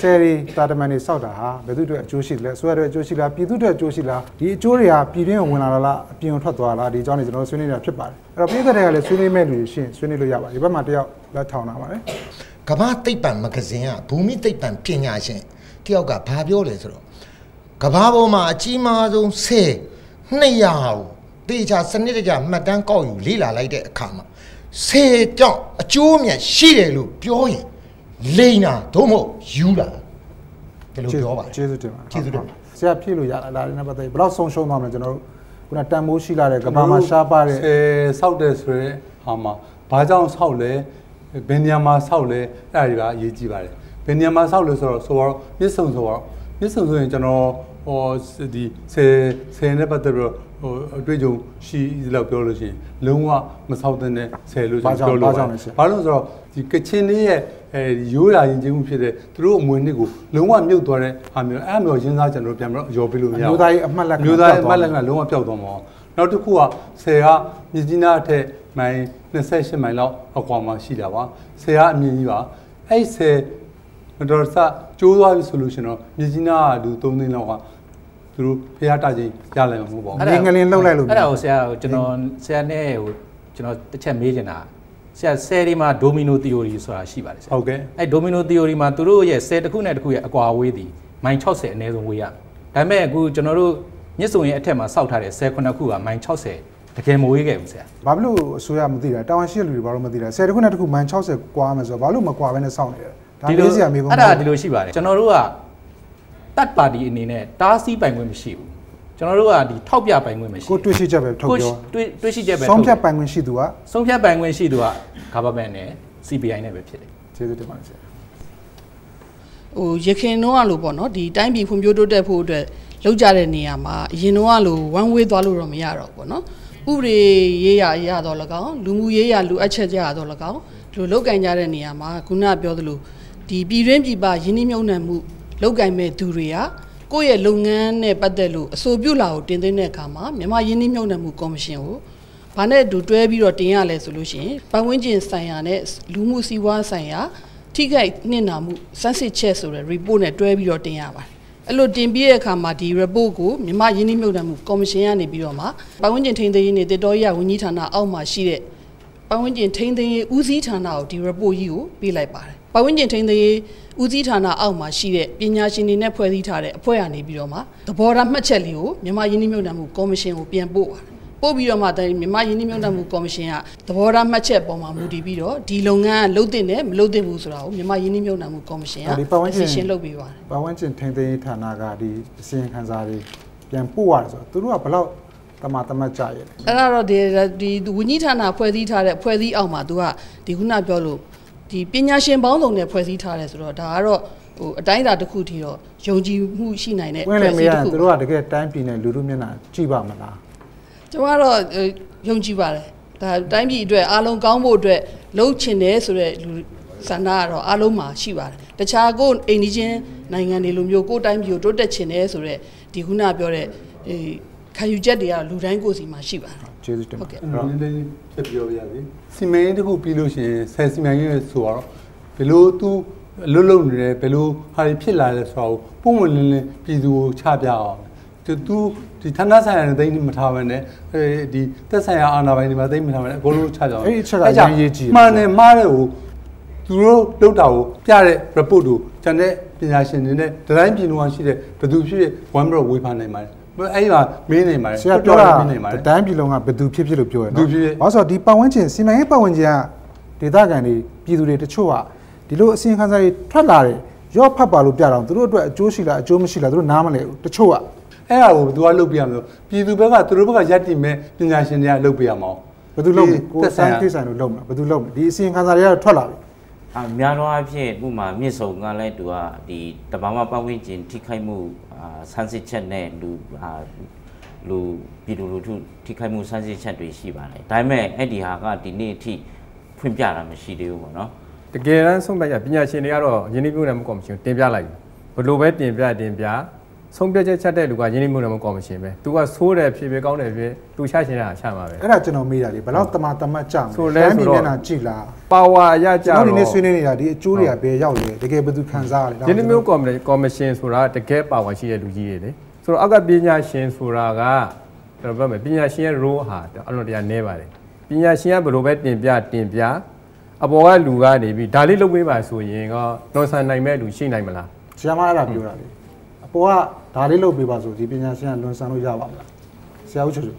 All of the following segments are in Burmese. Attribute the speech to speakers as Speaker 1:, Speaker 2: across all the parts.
Speaker 1: ဆယ်ရီတာတမန်တွေစောက်တာဟာဘယ်သူအတွက်အကျိုးရှိလဲဆိုရတဲ့အကျိုးရှိလားပြည်သူအတွက်အကျိုးရှိလားဒီအကျိုးတွေကပြည်တွင်းကိုဝင်လာလားအပြင်ကိုထွက်သွားလားဒီအကြောင်းတွေကျွန်တော်ဆွေးနွေးနေတာဖြစ်ပါတယ်အဲ့တော့ပြည်သက်တွေကလည်းဆွေးနွေးမဲ့လူတွေရှင်းဆွေးနွေးလို့ရပါတယ်ဒီဘက်မှာတယောက်လက်ထောင်တာပါတယ်
Speaker 2: ကမ္ဘာသိပ္ပံမဂဇင်းကဘူမိသိပ္ပံပညာရှင်တယောက်ကဘာပြောလဲဆိုတော့ကမ္ဘာပေါ်မှာအကြီးမားဆုံးဆယ်200ကိုတေချာစနစ်တကျမှတ်တမ်းကောက်ယူလေ့လာလိုက်တဲ့အခါမှာဆယ်ကြောင့်အကျိုးအမြတ်ရှိတယ်လို့ပြောရင် လိန်တာသို့မဟုတ်ယူတာဒီလိုပြောပါတယ်
Speaker 1: ကျေးဇူးတင်ပါတယ်
Speaker 2: ကျေးဇူးတင်ပါတယ်
Speaker 1: ဆရာဖြည့်လို့ရလားဒါလည်းနဲ့ပတ်သက်ပြီးဘယ်တော့ဆုံးရှုံးသွားမလဲကျွန်တော်တို့ခုနတန်မိုးရှိလာတဲ့ကဘာမှာရှားပါတဲ့
Speaker 3: ဆယ်ဆောက်တယ်ဆိုရဲဟာမှာဘာကြောင့်ဆောက်လဲဘယ်နေရာမှာဆောက်လဲအဲ့ဒါတွေကအရေးကြီးပါတယ်ဘယ်နေရာမှာဆောက်လဲဆိုတော့ဆိုတော့မြစ်ဆုံဆိုတော့မြစ်ဆုံဆိုရင်ကျွန်တော် ဟောဒီဆယ်ဆယ်နဲ့ပတ်သက်ပြီးတော့ဟိုအတွေ့အကြုံရှိလောက်ပြောလို့ရှိရင်လုံးဝမဆောက်တဲ့နဲ့ဆယ်လို့ကျွန်တော်ပြောလို့ဘာလို့ဆိုတော့ဒီကချင်လေးရဲ့အဲရိုးရာရင်ကျေးမှုဖြစ်တဲ့သူတို့အမွေနှစ်ကိုလုံးဝမြုပ်သွားတဲ့ဟာမျိုးအဲ့မျိုးရင်းစားကျွန်တော်တို့ပြန်ပြီးတော့ရော်ပြလို့မရဘူး
Speaker 1: မျိုးသားရေးအမှတ်လက္ခဏာ
Speaker 3: မျိုးသားရေးအမှတ်လက္ခဏာလုံးဝပျောက်သွားမှာနောက်တစ်ခုကဆယ်ကမြစ်ကြီးနားအထက်မိုင်28မိုင်လောက်အကွာမှာရှိတာပါဆယ်ကအမြင့်ကြီးပါအဲ့ဆယ်မတော်စကျိုးသွားပြီဆိုလို့ရှင်တော့မြစ်ကြီးနားကလူ3သိန်းလောက်က သူတို့ဖျားတချင်းရလိုက်မှာမဟုတ်ပါဘူး
Speaker 1: ငငလင်းလှုပ်လိုက်လို့
Speaker 4: အဲ့ဒါကိုဆရာကိုကျွန်တော်ဆရာနဲ့ဟိုကျွန်တော်တစ်ချက်မေးချင်တာဆရာဆယ်ဒီမှာဒိုမီနို theory ဆိုတာရှိပါတယ်ဆရာ
Speaker 3: ဟုတ်ကဲ့
Speaker 4: အဲ့ဒိုမီနို theory မှာသူတို့ရဲ့ဆယ်တစ်ခုနဲ့တစ်ခုရဲ့အကွာအဝေးသည်မိုင်60အနည်းဆုံးဝေးရဒါပေမဲ့အခုကျွန်တော်တို့မြစ်စုံရဲ့အထက်မှာစောက်ထားတဲ့ဆယ်ခုနှစ်ခုကမိုင်60တကယ်မဝေးခဲ့ဘူးဆရာ
Speaker 1: ဘာဖြစ်လို့အစိုးရမသိတာတာဝန်ရှိတဲ့လူတွေဘာလို့မသိတာဆယ်တခုနဲ့တစ်ခုမိုင်60ကွာမယ်ဆိုတော့ဘာလို့မကွာဘဲနဲ့စောင့်နေလဲဒါလေးစရာမေးခွန်း
Speaker 4: အဲ့ဒါဒီလိုရှိပါတယ်ကျွန်တော်တို့က တတ်ပါတီအနေနဲ့တားဆီးပိုင်ခွင့်မရှိဘူးကျွန်တော်တို့ကဒီထောက်ပြပိုင်ခွင့်မရှိ
Speaker 1: ကိုတွေ့ရှိချက်ပဲထုတ်ပြော
Speaker 4: တွေ့တွေ့ရှိချက်ပဲ
Speaker 1: ဆုံးဖြတ်ပိုင်ခွင့်ရှိသူက
Speaker 4: ဆုံးဖြတ်ပိုင်ခွင့်ရှိသူက government နဲ့ CPI နဲ့ပဲဖြစ်တယ်
Speaker 1: ကျေးဇူးတင်ပါတယ်ဆရာ
Speaker 5: ဟိုရခင်တော့လို့ပေါ့နော်ဒီတိုင်းပြည်ဖွံ့ဖြိုးတိုးတက်ဖို့အတွက်လောက်ကြတဲ့နေရာမှာအရင်တော့လို့ one way သွားလို့တော့မရတော့ဘူးပေါ့နော်ဥပဒေရေးရရတော့၎င်းလူမှုရေးရလူအပ်ချက်ကြရတော့၎င်းဒီလိုလောက်ကင်ကြတဲ့နေရာမှာခုနကပြောသလိုဒီပြည်တွင်းပြည်ပယင်းနှိမ့်မြုံနှံမှု လောက်ကင်မဲ့သူတွေကကိုယ့်ရဲ့လုပ်ငန်းနဲ့ပတ်သက်လို့အဆိုပြုလာကိုတင်သွင်းတဲ့အခါမှာမြန်မာယင်းနှိမ့်မြုံနှံမှုကော်မရှင်ကိုဘာနဲ့အတူတွဲပြီးတော့တင်ရလဲဆိုလို့ရှိရင်ပတ်ဝန်းကျင်ဆိုင်ရာနဲ့လူမှုစီးပွားဆိုင်ရာထိခိုက်နှင့်နာမှုစမ်းစစ်ချက်ဆိုတဲ့ report နဲ့တွဲပြီးတော့တင်ရပါတယ်အဲ့လိုတင်ပြီးတဲ့အခါမှာဒီ report ကိုမြန်မာယင်းနှိမ့်မြုံနှံမှုကော်မရှင်ကနေပြီးတော့မှပတ်ဝန်းကျင်ထိန်းသိမ်းရေးနဲ့တတော်ရဝန်ကြီးဌာနအောက်မှာရှိတဲ့ပတ်ဝန်းကျင်ထိန်းသိမ်းရေးဦးစီးဌာနကိုဒီ report ကြီးကိုပေးလိုက်ပါတယ်။ ပတ်ဝန်းကျင်ထိန်းသိမ်းရေးဦးစီးဌာနအောက်မှာရှိတဲ့ပညာရှင်တွေနဲ့ဖွဲ့စည်းထားတဲ့အဖွဲ့ကနေပြီးတော့မှသဘောထားမှတ်ချက်လေးကိုမြန်မာယင်းနှိမ့်မြုံနှံမှုကော်မရှင်ကိုပြန်ပို့ပါတယ်။ပို့ပြီးတော့မှတိုင်းမြန်မာယင်းနှိမ့်မြုံနှံမှုကော်မရှင်ကသဘောထားမှတ်ချက်ပေါ်မှာမူတည်ပြီးတော့ဒီလုပ်ငန်းကလုပ်တဲ့နဲ့မလုပ်တဲ့ဘူးဆိုတာကိုမြန်မာယင်းနှိမ့်မြုံနှံမှုကော်မရှင်က
Speaker 1: ဒီပတ်ဝန်းကျင်
Speaker 5: ရှင်းလုပ်ပေးပါတယ်
Speaker 1: ပတ်ဝန်းကျင်ထိန်းသိမ်းရေးဌာနကဒီအစီရင်ခံစာတွေပြန်ပို့ရတယ်ဆိုတော့သူတို့ကဘယ်လောက်တမတမတ်ကြရဲ့လဲ
Speaker 5: အဲ့ဒါတော့ဒီဒီဝန်ကြီးဌာနဖွဲ့စည်းထားတဲ့ဖွဲ့စည်းအောက်မှာသူကဒီခုနပြောလို့ ဒီပညာရှင်ပေါင်းစုံနဲ့ဖွဲ့စည်းထားတယ်ဆိုတော့ဒါကတော့ဟိုအတိုင်းအတာတစ်ခုထိတော့ယုံကြည်မှုရှိနိုင်တဲ့
Speaker 1: ဝင်လည်းမရရင်
Speaker 5: ခု
Speaker 1: သူတို့ကတကယ်တိုင်းပြည်နဲ့လူလူမျက်နှာကြည့်ပါမလား
Speaker 5: ကျွန်တော်ကတော့ဟိုယုံကြည်ပါတယ်ဒါတိုင်းပြည်အတွက်အားလုံးကောင်းဖို့အတွက်လှုပ်ချင်တယ်ဆိုတဲ့လူဆန္ဒကတော့အားလုံးမှာရှိပါတယ်တခြားကိုယ်အိမ်နီးချင်းနိုင်ငံတွေလိုမျိုးကိုယ်တိုင်းပြည်ကိုတိုးတက်ချင်တယ်ဆိုတဲ့ဒီခုနပြောတဲ့အေး ခံယူချက်တွေကလူတိုင်းကိုယ်စီမှာရှိပါတယ်
Speaker 1: ကျေးဇူးတင်ပါ
Speaker 5: ဟုတ်ကဲ့
Speaker 1: အဲ့တော့
Speaker 3: နည်းနည်းချက်ပြောပြရစီစီမံရေးတစ်ခုပြီးလို့ရှိရင်ဆယ်စီမံရေးဆိုတော့ဘယ်လိုသူအလွတ်လုံနေတယ်ဘယ်လိုဟာတွေဖြစ်လာလဲဆိုတော့ပုံမှန်လင်းလင်းပြည်သူကိုချပြအောင်သူသူဒီဌာနဆိုင်ရာနဲ့တိတ်မထားဘဲနဲ့အဲဒီသက်ဆိုင်ရာအာဏာပိုင်တွေမှာတိတ်မထားဘဲနဲ့အကုန်လုံးချကြအောင်
Speaker 1: အဲ့ဒီအချက်ကရမ်းရေးကြီးတယ်
Speaker 3: မှန်တယ်မှားတယ်ကိုသူတို့လောက်တာကိုပြတဲ့ report ကိုကျန်တဲ့ပညာရှင်တွေနဲ့ဒီတိုင်းပြည်လုံးကရှိတဲ့ဘယ်သူဖြစ်ဖြစ်ဝမ်းပြီးတော့ဝေဖန်နိုင်ပါတယ် အဲ့ဒီမှာမင်းနေပါတယ်
Speaker 1: ဆရာပြောတာ
Speaker 3: မင်းနေပါတယ်
Speaker 1: တိုင်းပြည်လုံးကဘယ်သူဖြစ်ဖြစ်လို့ပြောရ
Speaker 3: ဘယ်
Speaker 1: နော်
Speaker 3: သူဖြစ်ဖြစ်
Speaker 1: ဘာလို့ဆိုတော့ဒီပတ်ဝန်းကျင်စီမံရေးပတ်ဝန်းကျင်ကဒေသခံတွေပြည်သူတွေတချို့ကဒီလိုအစီရင်ခံစာတွေထွက်လာတယ်ရော့ဖတ်ပါလို့ပြတော့သူတို့အတွက်အကျိုးရှိလားအကျိုးမရှိလားသူတို့နားမလဲဘူးတချို့က
Speaker 3: အဲ့ဒါကိုသူကလုပ်ပြရမလို့ပြည်သူဘက်ကသူတို့ဘက်ကရက်တည်မဲ့ပညာရှင်တွေကလုပ်ပြရမှာ
Speaker 1: ဘယ်သူလုပ်မလဲကို
Speaker 3: သက်
Speaker 1: ယ်ဆိုင်
Speaker 3: ရာ
Speaker 1: ကိစ္စလို့လုပ်မလားဘယ်သူလုပ်မလဲဒီအစီရင်ခံစာတွေကတော့ထွက်လာပြီ
Speaker 6: အများသောအားဖြင့်ဥပမာမြစ်ဆုံကလည်းသူကဒီတဘာမပတ်ဝန်းကျင်ထိခိုက်မှုအာ ဆန်းစစ်ချက်နဲ့လူအာလူပြည်သူလူထုထိခိုက်မှုဆန်းစစ်ချက်တွေရှိပါတယ်ဒါပေမဲ့အဲ့ဒီဟာကဒီနေ့အထိဖွင့်ပြတာမရှိသေးဘူးပေါ့နော်
Speaker 7: တကယ်တမ်းဆုံးဖြတ်ချက်ပညာရှင်တွေကတော့ယင်းနှိမ့်ပြုံးတယ်မှုကော်မရှင်ကိုတင်ပြလိုက်ပြီဘယ်လိုပဲတင်ပြတင်ပြ ဆုံးဖြတ်ချက်ချက်တဲ့လူကရင်းနှီးမှုတော့ကော်မရှင်ပဲသူကဆိုးတယ်ဖြစ်ဖြစ်ကောင်းတယ်ဖြစ်သူချရှင်တာချမှာပဲ
Speaker 1: အဲ့ဒါကျွန်တော်မေးတာလေဘယ်တော့တမတမတ်ကြမ
Speaker 7: ဆိုလဲ
Speaker 1: တိုင်း
Speaker 7: ဆို
Speaker 1: ပြည်
Speaker 7: တော့
Speaker 1: မျက်နှာကြည့်လား
Speaker 7: ပါဝါရကြ
Speaker 1: ကျွန်
Speaker 7: တော့
Speaker 1: တော်ဒီနေ့ဆွေးနွေးနေတာဒီအကျိုးတွေကဘယ်ရောက်လဲတကယ်ဘယ်သူခံစားရလဲ
Speaker 7: ရင်းနှီးမှုကော်မရှင်ကော်မရှင်ဆိုတာတကယ်ပါဝါရှိတဲ့လူကြီးတွေလေဆိုတော့အောက်ကပညာရှင်ဆိုတာကကျွန်တော်ပြောမယ်ပညာရှင်ရဲ့ role ဟာအလွန်တရာနည်းပါတယ်ပညာရှင်ကဘယ်လိုပဲတင်ပြတင်ပြအပေါ်ကလူကနေပြီးဒါလေးလုပ်ပေးပါဆိုရင်ကလွန်ဆန်နိုင်မဲ့လူရှိနိုင်မလား
Speaker 1: ဆရာမအဲ့ဒါပြောတာလေ အပေါ်ကဒါလေးလုပ်ပေးပါဆိုဒီပညာရှင်ကလွန်ဆန်လို့ရပါမလားဆရာဦးချူချူ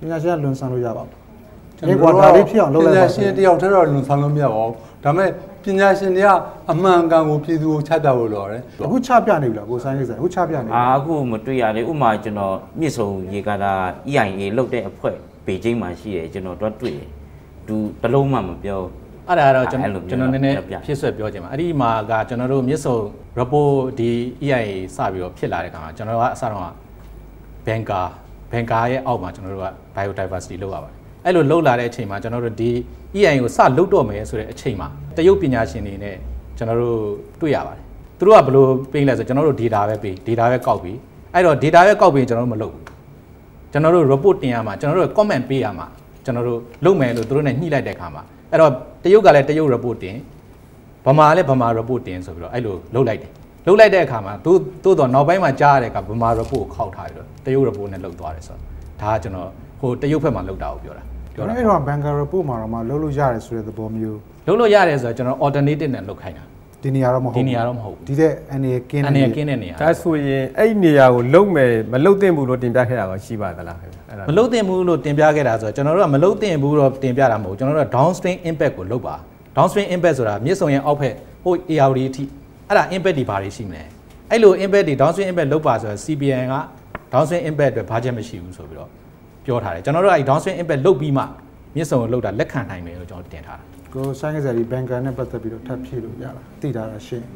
Speaker 1: ပညာရှင်ကလွန်ဆန်လို့ရပါမလားဒီကွာဒါလေးဖြစ်အောင်လုပ်လိုက်
Speaker 3: ပ
Speaker 1: ပါ
Speaker 3: ညာရှင်တယောက်တည်းတော့လွန်ဆန်းလို့မရပါဘူးဒါပေမဲ့ပညာရှင်တွေကအမှန်ကန်ကိုပြည်သူကိုချပြဖို့လိုတယ်
Speaker 1: အခုချပြနေပြီလားကိုဆိုင်ကိစ္စအခုချပြနေပြီ
Speaker 6: အာအခုမတွေ့ရလေဥပမာကျွန်တော်မြစ်ဆုံရေကာတာ EIA လောက်တဲ့အဖွဲ့ပေကျင်းမှာရှိတယ်ကျွန်တော်တော့တွေ့တယ်သူတစ်လုံးမှမပြော
Speaker 4: အဲ့ဒါကတော့ကျွန်
Speaker 6: အဲ့လို
Speaker 4: တော်
Speaker 6: မျိုး
Speaker 4: ကျွန်တော်နည်းနည်း
Speaker 6: ပြပြ
Speaker 4: ဖြစ်ဆွဲပြောချင်ပါအဲ့ဒီမှာကကျွန်တော်တို့မြစ်ဆုံ report ဒီ EIA စပြီးတော့ဖြစ်လာတဲ့ခါမှာကျွန်တော်တို့ကအစတော့က banker banker ရဲ့အောက်မှာကျွန်တော်တို့က biodiversity လုပ်ရပါတယ်အဲ့လိုလုပ်လာတဲ့အချိန်မှာကျွန်တော်တို့ဒီ EIA ကိုစလုပ်တော့မယ်ဆိုတဲ့အချိန်မှာတရုတ်ပညာရှင်တွေနဲ့ကျွန်တော်တို့တွေ့ရပါတယ်သူတို့ကဘယ်လိုပေးလဲဆိုကျွန်တော်တို့ data ပဲပေး data ပဲကောက်ပြီးအဲ့တော့ data ပဲကောက်ပြီးကျွန်တော်တို့မလုပ်ဘူးကျွန်တော်တို့ report တင်ရမှာကျွန်တော်တို့ comment ပေးရမှာကျွန်တော်တို့လုပ်မယ်လို့သူတို့နဲ့ညှိလိုက်တဲ့အခါမှာ အဲ့တော့တရုတ်ကလည်းတရုတ် report တင်ဗမာလည်းဗမာ report တင်ဆိုပြီးတော့အဲ့လိုလုပ်လိုက်တယ်လုပ်လိုက်တဲ့အခါမှာသူသို့တော့နောက်ပိုင်းမှာကြားရတဲ့အခါဗမာ report ကိုခောက်ထားပြီးတော့တရုတ် report နဲ့လုပ်သွားတယ်ဆိုတော့ဒါကကျွန်တော်ဟိုတရုတ်ဘက်မှာလုပ်တာကိုပြောတာပြောတာ
Speaker 1: အဲ့တော့ဘန်ကာ report မှာတော့မလုပ်လို့ရတယ်ဆိုတဲ့သဘောမျိုး
Speaker 4: လုပ်လို့ရတယ်ဆိုတော့ကျွန်တော် alternative နဲ့လုပ်ခိုင်းတာ
Speaker 1: ဒီနေရာတော့မဟုတ်
Speaker 4: ဒီနေရာတော့မဟုတ်ဘူး
Speaker 1: ဒီတဲ့အနေကင်း
Speaker 4: အနေနဲ့ကင်းတဲ့နေရာ
Speaker 7: ဒါဆိုရင်အဲ့ဒီနေရာကိုလုံမယ်မလုံသင့်ဘူးလို့တင်ပြခဲ့တာကရှိပါသလားခင်ဗျအဲ့ဒါ
Speaker 4: မလုတ်တင်ဘူးလို့တင်ပြခဲ့တာဆိုတော့ကျွန်တော်တို့ကမလုတ်တင်ဘူးတော့တင်ပြတာမဟုတ်ဘူးကျွန်တော်တို့က downstream impact ကိုလုပ်ပါ downstream impact ဆိုတာမြစ်ဆုံရဲ့အောက်ဖက်ဟို ARD အထိအဲ့ဒါ impact တွေဘာတွေရှိမလဲအဲ့လို impact တွေ downstream impact လုပ်ပါဆိုတော့ CBN က downstream impact အတွက်ဘာချက်မရှိဘူးဆိုပြီးတော့ပြောထားတယ်ကျွန်တော်တို့ကအဲ့ downstream impact လုပ်ပြီးမှ မြစ်ဆုံကိုလုပ်တာလက်ခံနိုင်မယ်လို့ကျွန်တော်တင်ထားတာ
Speaker 1: ကိုဆိုင်ကိစ္စဒီဘန်ကာနဲ့ပတ်သက်ပြီးတော့ထပ်ဖြည့်လို့ရလားသိတာလားရှင်း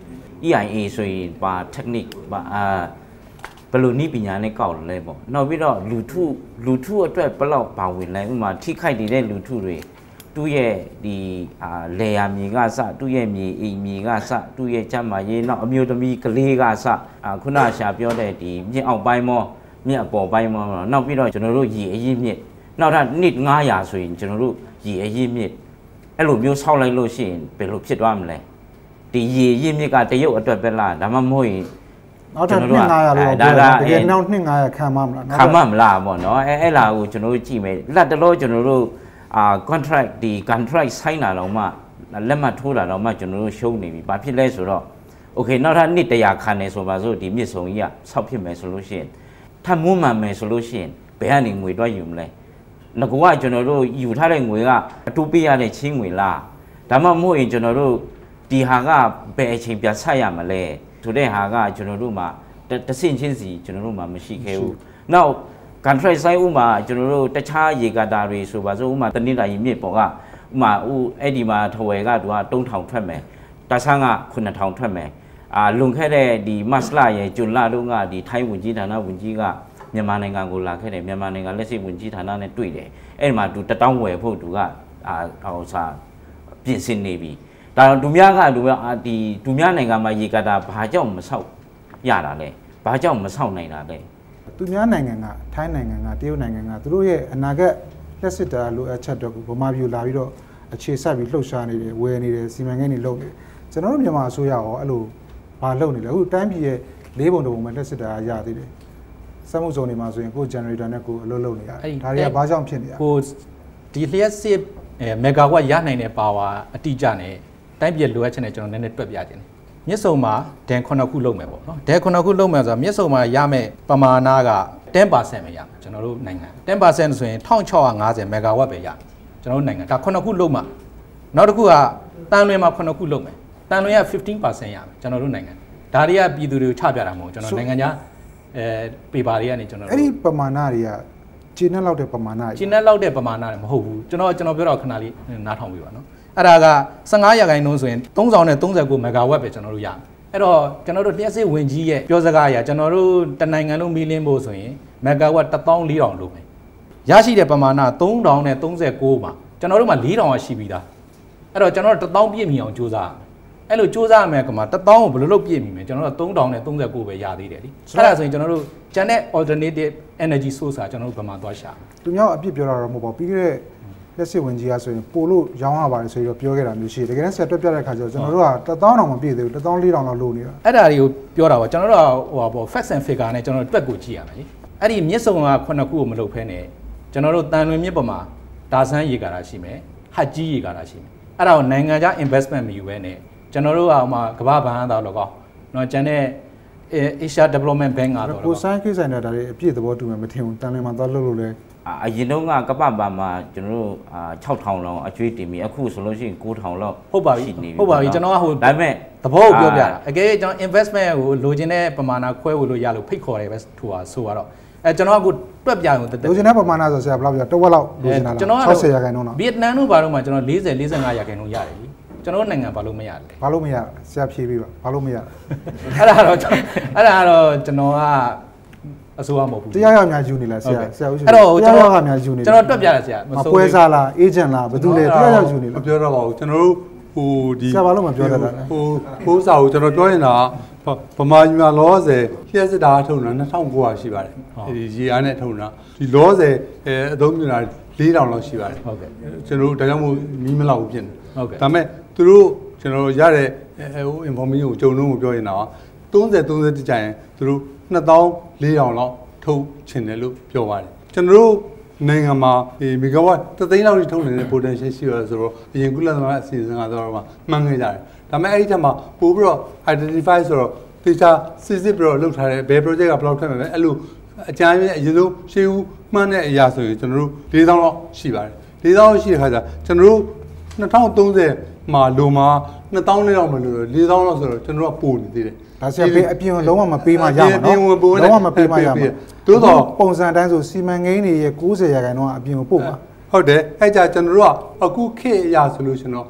Speaker 6: EIA ဆိုရင်ပါ technique ပါအာဘယ်လိုနည်းပညာနဲ့ကောက်လဲပေါ့နောက်ပြီးတော့လူထုလူထုအတွက်ဘယ်လောက်ပါဝင်လဲဥပမာထိခိုက်နေတဲ့လူထုတွေသူ့ရဲ့ဒီအာလေယာမြေကစသူ့ရဲ့မြေအိမ်မြေကစသူ့ရဲ့ကျမ်းမာရေးနောက်အမျိုးသမီးကလေးကစအာခုနရှာပြောတဲ့ဒီမြင့်အောက်ပိုင်းမောမြင့်အပေါ်ပိုင်းမောနောက်ပြီးတော့ကျွန်တော်တို့ရေအရင်းမြစ် နောက်ထပ်နှစ်900ဆိုရင်ကျွန်တော်တို့ရေအရင်းမြစ်အဲ့လိုမျိုးဆောက်လိုက်လို့ရှိရင်ဘယ်လိုဖြစ်သွားမလဲဒီရေရင်းမြစ်ကတရုတ်အတွက်ပဲလားဒါမှမဟုတ်ရင်
Speaker 1: နောက်ထပ်
Speaker 6: ကျွန်တော်တို့က
Speaker 1: 2900လို့
Speaker 6: ဒါ
Speaker 1: ပြော
Speaker 6: က
Speaker 1: တာတကယ်
Speaker 6: အဲ
Speaker 1: နောက်2900ခံမှာမလား
Speaker 6: ခံမမလားပေါ့နော်အဲအဲ့လာကိုကျွန်တော်တို့ကြည့်မယ်လက်တလို့ကျွန်တော်တို့အာ contract ဒီ contract ဆိုင်းတာတော့မှလက်မှတ်ထိုးတာတော့မှကျွန်တော်တို့ရှုံးနေပြီဘာဖြစ်လဲဆိုတော့ okay နောက်ထပ်နှစ်တရာခံနေဆိုပါစို့ဒီမြစ်ဆုံကြီးကဆောက်ဖြစ်မယ်ဆိုလို့ရှိရင်ထပ်မွမ်းမှန်မယ်ဆိုလို့ရှိရင်ဘယ်ကနေငွေတော့ယူမလဲ ငကူကကျွန်တော်တို့ယူထားတဲ့ငွေကအတူပေးရတဲ့ချင်းငွေလားဒါမှမဟုတ်ရင်ကျွန်တော်တို့ဒီဟာကဘယ်အချိန်ပြန်ဆက်ရမလဲဆိုတဲ့ဟာကကျွန်တော်တို့မှာတတစ်ဆင့်ချင်းစီကျွန်တော်တို့မှာမရှိခဲ့ဘူးနောက် contract sign ဥမာကျွန်တော်တို့တခြားရေကာတာတွေဆိုပါစို့ဥမာတနင်္လာရီမြစ်ပေါ်ကဥမာဥအဲ့ဒီမှာထဝယ်ကသူက3000ထွက်မယ်တဆန်းက9000ထွက်မယ်အာလွန်ခဲ့တဲ့ဒီမတ်လရဲ့ဂျွန်လတုန်းကဒီထိုင်းဝင်ကြီးဌာနဝင်ကြီးက မြန်မာနိုင်ငံကိုလာခဲ့တယ်မြန်မာနိုင်ငံလက်ရှိဝင်ကြီးဌာနနဲ့တွေ့တယ်အဲ့ဒီမှာသူတတောင်းဝယ်ဖို့သူကအာဟိုစာပြင်ဆင်နေပြီဒါတော့ဒူများကလူများအာဒီဒူများနိုင်ငံမှာရေကာတာဘာကြောင့်မဆောက်ရတာလဲဘာကြောင့်မဆောက်နိုင်တာလဲ
Speaker 1: သူများနိုင်ငံကထိုင်းနိုင်ငံကတရုတ်နိုင်ငံကသူတို့ရဲ့အနာဂတ်လက်စစ်တာလိုအပ်ချက်တော့ဗမာပြည်လာပြီးတော့အခြေဆက်ပြီးလှုပ်ရှားနေတယ်ဝယ်နေတယ်စီမံကိန်းတွေလုပ်နေတယ်ကျွန်တော်တို့မြန်မာအစိုးရရောအဲ့လိုဘာလုပ်နေလဲအခုတိုင်းပြည်ရဲ့လေးပုံတစ်ပုံပဲလက်စစ်တာရသေးတယ် စက်မှုဇုံတွေမှာဆိုရင်ကိုယ် generator နဲ့ကိုယ်အလုပ်လုပ်နေရတယ်ဒါတွေကဘာကြောင့်ဖြစ်နေရလဲ
Speaker 4: ဟိုဒီလျှက်စစ်အဲမဂါဝတ်ရနိုင်တဲ့ပါဝါအတိအကျနဲ့တိုင်းပြည်လိုအပ်ချက်နဲ့ကျွန်တော်နည်းနည်းတွက်ပြခြင်းမြစ်ဆုံမှာဒန်9ခုလုံးမယ်ပေါ့နော်ဒန်9ခုလုံးမယ်ဆိုတော့မြစ်ဆုံမှာရမယ်ပမာဏက10%ပဲရမှာကျွန်တော်တို့နိုင်ငံ10%ဆိုရင်1650မဂါဝတ်ပဲရကျွန်တော်တို့နိုင်ငံဒါ9ခုလုံးမှာနောက်တစ်ခုကတန်လွင်မှာ9ခုလုံးမယ်တန်လွင်က15%ရမယ်ကျွန်တော်တို့နိုင်ငံဒါတွေကပြည်သူတွေကိုချပြတာမဟုတ်ကျွန်တော်နိုင်ငံခြား အဲပေပါတွေကနေကျွန်တော်တို့
Speaker 1: အဲ့ဒီပမာဏတွေကခြေနဲ့လောက်တဲ့ပမာဏတွေ
Speaker 4: ကျင်းနဲ့လောက်တဲ့ပမာဏတွေမဟုတ်ဘူးကျွန်တော်ကျွန်တော်ပြောတော့ခဏလေးနားထောင်ပြီးပါနော်အဲ့ဒါက15ရာခိုင်နှုန်းဆိုရင်30နဲ့39မဂါဝတ်ပဲကျွန်တော်တို့ရမယ်အဲ့တော့ကျွန်တော်တို့လျှက်စစ်ဝင်ကြီးရဲ့ပြောစကားအရကျွန်တော်တို့တနိုင်ငံလုံးမီလင်းဖို့ဆိုရင်မဂါဝတ်14000လို့ပဲရရှိတဲ့ပမာဏ3000နဲ့39မှာကျွန်တော်တို့မှာ4000ကရှိပြီးသားအဲ့တော့ကျွန်တော်တို့1000ပြည့်မီအောင်ကြိုးစားရမယ် အဲ့လိုစူးစမ်းရမယ်ကမှာ1000ကိုဘယ်လိုလုပ်ပြည့်မိမယ်ကျွန်တော်တို့3000နဲ့39ပဲရသေးတယ်လीအဲ့ဒါဆိုရင်ကျွန်တော်တို့ကျန်တဲ့ alternative energy source ကကျွန်တော်တို့ဘယ်မှာသွားရှာမလဲ
Speaker 1: သူများအပြစ်ပြောတာတော့မဟုတ်ပါဘူးပြီးခဲ့တဲ့လက်စစ်ဝင်ကြီးကဆိုရင်ပို့လို့ရောင်းရပါတယ်ဆိုပြီးတော့ပြောခဲ့တာမျိုးရှိတယ်တကယ်တမ်းဆက်တွက်ပြတဲ့ခါကျတော့ကျွန်တော်တို့က1000တောင်မပြည့်သေးဘူး1400လောက်လိုနေတာ
Speaker 4: အဲ့ဒါတွေကိုပြောတာပေါ့ကျွန်တော်တို့ကဟိုပါပေါ့ facts and figure နဲ့ကျွန်တော်တို့တွက်ကိုကြည့်ရမယ်လीအဲ့ဒီမြစ်စုံကခုနှစ်ခုကိုမလုပ်ဖဲနဲ့ကျွန်တော်တို့တန်လွင်မြစ်ပေါ်မှာဒါဆန်းရေကာတာရှိမယ်ဟတ်ကြီးရေကာတာရှိမယ်အဲ့ဒါကိုနိုင်ငံခြား investment မယူဘဲနဲ့ ကျွန်တော်တို့ကဟိုမှာကမ္ဘာဘဏ်ကတော့လောကောနော်ကျန်တဲ့ Asia Development Bank ကတော့
Speaker 1: ကိုဆိုင်ကိဆိုင်တာဒါတွေအပြည့်သဘောတူမယ်မထင်ဘူးတန်လင်မှာသွားလှုပ်လို့လဲ
Speaker 6: အရင်တုန်းကကပ္ပပါမှာကျွန်တော်တို့6000လောက်အကျွေးတင်ပြီးအခုဆိုလို့ရှိရင်9000လောက်
Speaker 4: ဟုတ်ပါပြီဟုတ်ပါပြီကျွန်တော်ကဟို
Speaker 6: ဒါပေမဲ့
Speaker 4: သဘောကိုပြောပြတာအကယ်ကျွန်တော် investment ကိုလိုချင်တဲ့ပမာဏခွဲဝေလို့ရလို့ဖိတ်ခေါ်တယ်ပဲထူတာဆိုတော့အဲကျွန်တော်အခုတွက်ပြရုံတက်တက်
Speaker 1: လိုချင်တဲ့ပမာဏဆိုဆရာဘယ်လောက်ပြတဝက်လောက်လိုချင်တာလား60ရာခိုင်နှုန်းတော့
Speaker 4: ဗီယက်နမ်တို့ဘာလို့မှကျွန်တော်40 45ရာခိုင်နှုန်းရတယ် ကျွန်တော်နိုင်ငံဘာလို့မရလဲ
Speaker 1: ဘာလို့မရဆရာဖြေးပေးပါဘာလို့မရ
Speaker 4: အဲ့ဒါတော့ကျွန်အဲ့ဒါတော့ကျွန်တော်ကအစိုးရမဟုတ်ဘူး
Speaker 1: တရားရောက်များယူနေလားဆရာဆရာဦးရှင်
Speaker 4: အဲ့တော့ကျွန်
Speaker 1: တရား
Speaker 4: တော်
Speaker 1: ရောက်ကများယူနေ
Speaker 4: ကျွန်တော်တွက်ပြတယ်ဆရာ
Speaker 1: မပွဲစားလားအေဂျင့်လားဘယ်သူလဲတရားရောက်ယူနေ
Speaker 3: မ
Speaker 1: လား
Speaker 3: ပြောတော့ပါဘူးကျွန်တော်တို့ဟိုဒီ
Speaker 1: ဆရာဘာလို့မပြောတတ်တာလဲ
Speaker 3: ဟိုဟိုစာကိုကျွန်တော်ပြောရင်တော့ဗမာပြည်မှာလောဆယ်လျှက်စစ်တာထုံတာ2900ရှိပါတယ်ဒီရေအားနဲ့ထုံတာဒီလောဆယ်အဲအသုံးပြုတာ4000လောက်ရှိပါတယ်
Speaker 4: ဟုတ်ကဲ့
Speaker 3: ကျွန်တော်တို့ဒါကြောင့်မို့မီးမလောက်ဘူးဖြစ်နေ
Speaker 4: ဟုတ်ကဲ့
Speaker 3: ဒါပေမဲ့ သူတို့ကျွန်တော်တို့ရတဲ့အဲဟို information ကိုဂျုံလုံးကိုပြောရင်တော့30 30ကြိုင်ရင်သူတို့2400လောက်ထုတ်ချင်တယ်လို့ပြောပါတယ်ကျွန်တော်တို့နိုင်ငံမှာဒီမီဂါဝတ်သသိန်းလောက်ထိထုတ်နေတဲ့ potential ရှိရဆိုတော့အရင်ကုလသမဂ္ဂအစီအစဉ်ကတော့မှန်းခဲ့ကြတယ်ဒါပေမဲ့အဲ့ဒီထက်မှာပို့ပြီးတော့ identify ဆိုတော့တေချာစစ်စစ်ပြီးတော့လုပ်ထားတဲ့ဘယ် project ကဘယ်လောက်ထက်မယ်ပဲအဲ့လိုအကြမ်းကြီးအရင်ဆုံးရှေးဦးမှန်းတဲ့အရာဆိုရင်ကျွန်တော်တို့4000လောက်ရှိပါတယ်4000လောက်ရှိတဲ့ခါကျကျွန်တော်တို့2030 မှာလိုမှာ2000လောက်မလို့4000လောက်ဆိုတော့ကျွန်တော်တို့ကပို့နေသေးတယ်
Speaker 1: ဒါဆရာပေးအပြင်လုံးဝမပေးမှရမှာ
Speaker 3: အပြင်
Speaker 1: နော်
Speaker 3: ဝင်ပို့
Speaker 1: လုံးဝမပေးမှရမှာ
Speaker 3: သို့တော့
Speaker 1: ပုံစံတိုင်းဆိုစီမံကိန်းတွေရဲ့90ရာခိုင်နှုန်းကအပြင်ကိုပို့မှာ
Speaker 3: ဟုတ်တယ်အဲ့ကြကျွန်တော်တို့ကအခုခေတ်အရာဆိုလို့ရှင်တော့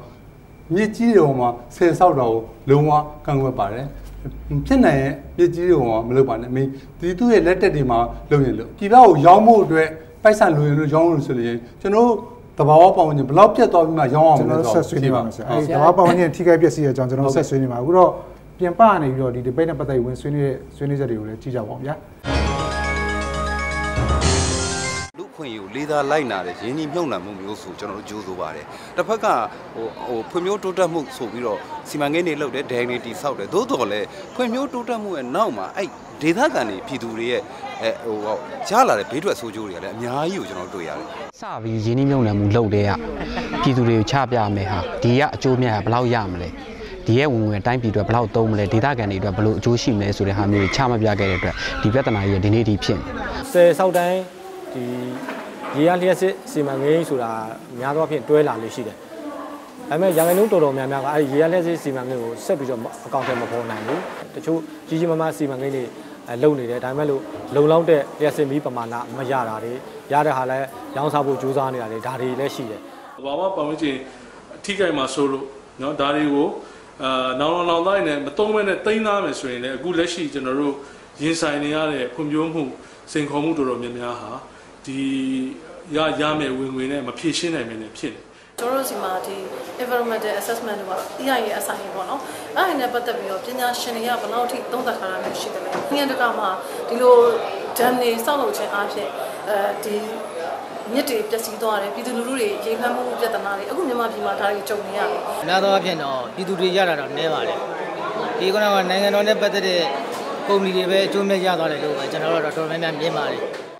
Speaker 3: မြစ်ကြီးတွေပေါ်မှာဆယ်ဆောက်တာကိုလုံးဝကန့်ကွက်ပါတယ်ဖြစ်နိုင်ရဲ့မြစ်ကြီးတွေပေါ်မှာမလုပ်ပါနဲ့အမေဒီသူ့ရဲ့လက်တက်တွေမှာလုပ်ရင်လို့ပြည်ပကိုရောင်းဖို့အတွက်ပိုက်ဆံလိုရင်လို့ရောင်းလို့ဆိုလို့ကျွန်တော် တို့တဘာဝပေါင်းခြင်းဘယ်လောက်ပြတ်သွားပြီးမှရောင်းအောင်
Speaker 1: ကျွန်
Speaker 3: လဲ
Speaker 1: တော်
Speaker 3: ဆို
Speaker 1: ဆက်ဆွေးနွေးပါမယ်ဆရာ
Speaker 3: ဟုတ်
Speaker 1: အဲဒီတဘာပေါင်းချင်းထိခိုက်ပျက်စီးရကြောင်းကျွန်တော်ဆက်ဆွေးနွေးပါအခုတော့ပြင်ပကနေပြီးတော့ဒီ debate နဲ့ပတ်သက်ပြီးဝင်ဆွေးနွေးတဲ့ဆွေးနွေးချက်တွေကိုလည်းကြည့်ကြပါဦးဗျာ
Speaker 8: လူခွင့်ယူလေးသားလိုက်နာတဲ့ရင်းနှီးမြှုပ်နှံမှုမျိုးဆိုကျွန်တော်တို့ကြိုးစိုးပါတယ်တစ်ဖက်ကဟိုဟိုဖွံ့ဖြိုးတိုးတက်မှုဆိုပြီးတော့စီမံကိန်းတွေလုပ်တယ်ဒိုင်တွေတိဆောက်တယ်သို့တော်လည်းဖွံ့ဖြိုးတိုးတက်မှုရဲ့နောက်မှာအဲ့ဒေသခံတွေပြည်သူတွေရဲ့ အဲဟိုဟောကြားလာတဲ့ဘေးထွက်ဆိုးကျိုးတွေကလည်းအများကြီးကိုကျွန်တော်တို့တွေ့ရတယ်
Speaker 9: စပြီးရင်းနှီးမြှုပ်နှံမှုလုပ်တဲ့ကပြည်သူတွေကိုချပြမယ်ဟာဒီကအကျိုးမြတ်ကဘယ်လောက်ရမလဲဒီရဲ့ဝင်ဝင်တိုင်းပြည်အတွက်ဘယ်လောက်သုံးမလဲဒေသခံတွေအတွက်ဘယ်လိုအကျိုးရှိမလဲဆိုတဲ့ဟာမျိုးကိုချမပြခဲ့တဲ့အတွက်ဒီပြဿနာကြီးကဒီနေ့ထိဖြစ်နေတယ်
Speaker 10: ဆယ်ဆောက်တိုင်းဒီရေရလျှက်စစ်စီမံကိန်းဆိုတာများသောအားဖြင့်တွဲလာလို့ရှိတယ်။ဒါပေမဲ့ရန်ကုန်တော်တော်များများကအဲဒီရေရလျှက်စစ်စီမံကိန်းကိုဆက်ပြီးတော့အကောင့်ထဲမပေါ်နိုင်ဘူး။တချို့ကြီးကြီးမားမားစီမံကိန်းတွေအဲလုပ်နေတယ်ဒါပေမဲ့လို့ လုံလောက်တဲ့လျှက်စင်မီးပမာဏမရတာတွေရတဲ့ဟာလည်းရောင်းစားဖို့ကြိုးစားနေတာတွေဒါတွေလည်းရှိတယ်။
Speaker 11: ဘာမှပတ်ဝန်းကျင်ထိခိုက်မှာဆိုလို့နော်ဒါတွေကိုအာနောင်နောင်သားနဲ့မတုံးမဲနဲ့တိမ့်သားမယ်ဆိုရင်လည်းအခုလက်ရှိကျွန်တော်တို့ရင်ဆိုင်နေရတဲ့ဖွံ့ဖြိုးမှုစိန်ခေါ်မှုတော်တော်များများဟာဒီရရမယ်ဝင်ဝင်နဲ့မဖြည့်ရှင်းနိုင်မယ်နဲ့ဖြစ်တယ်
Speaker 12: ကျွန်တော်တို့စီမှာဒီ environmental assessment တွေပေါ့ EIA ရဲ့အဆိုင်ပေါ့နော်အဲ့ဒါနဲ့ပတ်သက်ပြီးတော့ပညာရှင်တွေကဘယ်လောက်ထိသုံးသပ်ထားတာမျိုးရှိတယ်လဲ။နိုင်ငံတကာမှာဒီလို dam တွေစောက်လုပ်ခြင်းအပြင်အဲဒီမြစ်တွေပျက်စီးသွားတယ်ပြည်သူလူထုတွေရေခမ်းမှုပြဿနာတွေအခုမြန်မာပြည်မှာဒါတွေကြုံနေရတယ်။
Speaker 13: များသောအားဖြင့်တော့ပြည်သူတွေရတာတော့နည်းပါတယ်။ဒီကတော့နိုင်ငံတော်နဲ့ပတ်သက်တဲ့ကုမ္ပဏီတွေပဲအကျိုးမြတ်ရသွားတယ်လို့ပဲကျွန်တော်တို့တော့တော်တော်များများမြင်ပါတယ်။